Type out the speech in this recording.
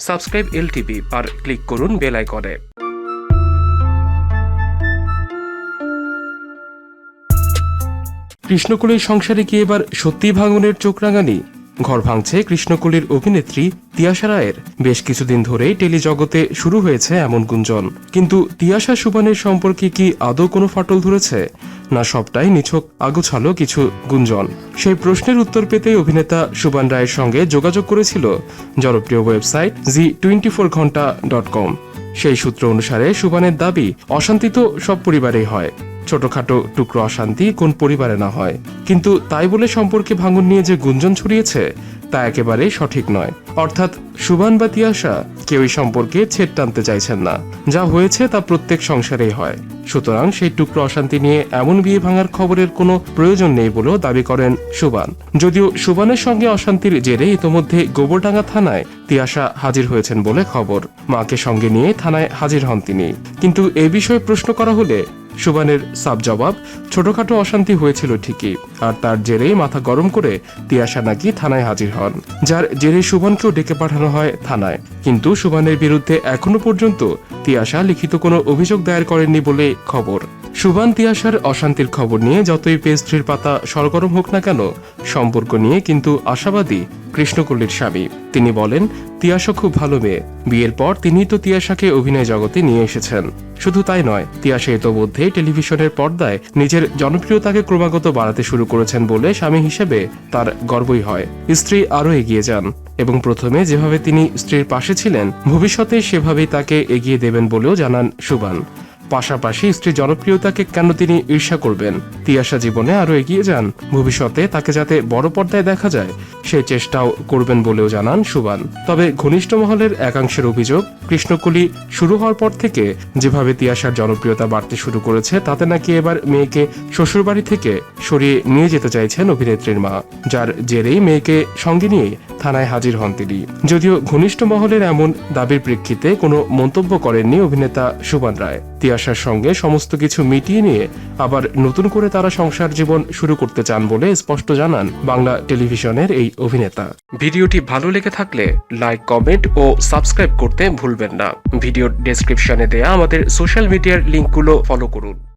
Subscribe LTV আর click করুন bell আইকনে। কৃষ্ণকুলের সংসারে কি এবার সত্যি ভাঙনের চোখ রাঙানি? ঘর ভাঙছে কৃষ্ণকুলীর অভিনেত্রী তিয়াশা রায়ের। বেশ কিছুদিন ধরেই টেলিজগতে শুরু হয়েছে এমন গুঞ্জন। কিন্তু তিয়াশা সুবানের সম্পর্কে কি আদৌ কোনো ফাটল ধরেছে? না সবটাই নিছক আগুছালো কিছু গুঞ্জন। সেই প্রশ্নের উত্তর পেতেই অভিনেতা সুবান রায়ের সঙ্গে যোগাযোগ করেছিল জনপ্রিয় website Zee twenty four Ghanta dot com. সেই সূত্র অনুসারে সুবানের দাবি, অশান্তি তো সব পরিবারেই হয়। ছোটখাটো টুকরো অশান্তি কোন পরিবারে না হয়। কিন্তু তাই বলে সম্পর্কে ভাঙন নিয়ে যে গুঞ্জন ছড়িয়েছে, তা একেবারে সঠিক নয়। অর্থাৎ সুবান বা তিয়াশা কেউই সম্পর্কে ছেদ টানতে চাইছেন না। যা হয়েছে তা প্রত্যেক সংসারেই হয়। সুতরাং সেই টুকরো অশান্তি নিয়ে এমন বিয়ে ভাঙার খবরের কোনো প্রয়োজন নেই বলেও দাবি করেন সুবান যদিও সুবানের সঙ্গে অশান্তির জেরে ইতোমধ্যে গোবরডাঙ্গা থানায় তিয়াশা হাজির হয়েছেন বলে খবর। মাকে সঙ্গে নিয়ে থানায় হাজির হন তিনি। কিন্তু এ বিষয়ে প্রশ্ন করা হলে সুবানের সাব জবাব, ছোটখাটো অশান্তি হয়েছিল ঠিকই, আর তার জেরেই মাথা গরম করে তিয়াশা নাকি থানায় হাজির হন, যার জেরে সুবানকেও ডেকে পাঠানো হয় থানায়। কিন্তু সুবানের বিরুদ্ধে এখনও পর্যন্ত তিয়াশা লিখিত কোনো অভিযোগ দায়ের করেননি বলে খবর। সুবান তিয়াশার অশান্তির খবর নিয়ে যতই পেস্ট্রির পাতা সরগরম হোক না কেন, সম্পর্ক নিয়ে কিন্তু আশাবাদী কৃষ্ণকল্লির স্বামী। তিনি বলেন, তিয়াশা খুব ভালো মেয়ে। বিয়ের পর তিনি তো তিয়াশাকে অভিনয় জগতে নিয়ে এসেছেন। শুধু তাই নয়, তিয়াশা ইতোমধ্যে টেলিভিশনের পর্দায় নিজের জনপ্রিয়তাকে ক্রমাগত বাড়াতে শুরু করেছেন বলে স্বামী হিসেবে তার গর্বই হয়। স্ত্রী আরও এগিয়ে যান এবং প্রথমে যেভাবে তিনি স্ত্রীর পাশে ছিলেন, ভবিষ্যতে সেভাবেই তাকে এগিয়ে দেবেন বলেও জানান সুবান। পাশাপাশি স্ত্রীর জনপ্রিয়তাকে কেন তিনি ঈর্ষা করবেন? তিয়াশা জীবনে আরও এগিয়ে যান। ভবিষ্যতে তাকে যাতে বড় পর্দায় দেখা যায় সেই চেষ্টাও করবেন বলেও জানান সুবান। তবে ঘনিষ্ঠ মহলের একাংশের অভিযোগ, কৃষ্ণকুলি শুরু হওয়ার পর থেকে যেভাবে তিয়াশার জনপ্রিয়তা বাড়তে শুরু করেছে, তাতে নাকি এবার মেয়েকে শ্বশুরবাড়ি থেকে সরিয়ে নিয়ে যেতে চাইছেন অভিনেত্রীর মা। যার জেরেই মেয়েকে সঙ্গে নিয়ে থানায় হাজির হন তিনি। যদিও ঘনিষ্ঠ মহলের এমন দাবির প্রেক্ষিতে কোনো মন্তব্য করেননি অভিনেতা সুবান রায়। তিয়াশার সঙ্গে সমস্ত কিছু মিটিয়ে নিয়ে আবার নতুন করে তারা সংসার জীবন শুরু করতে চান বলে স্পষ্ট জানান বাংলা টেলিভিশনের এই অভিনেতা। ভিডিওটি ভালো লেগে থাকলে লাইক, কমেন্ট ও সাবস্ক্রাইব করতে ভুলবেন না। ভিডিওর ডেসক্রিপশনে দেয়া আমাদের সোশ্যাল মিডিয়ার লিঙ্কগুলো ফলো করুন।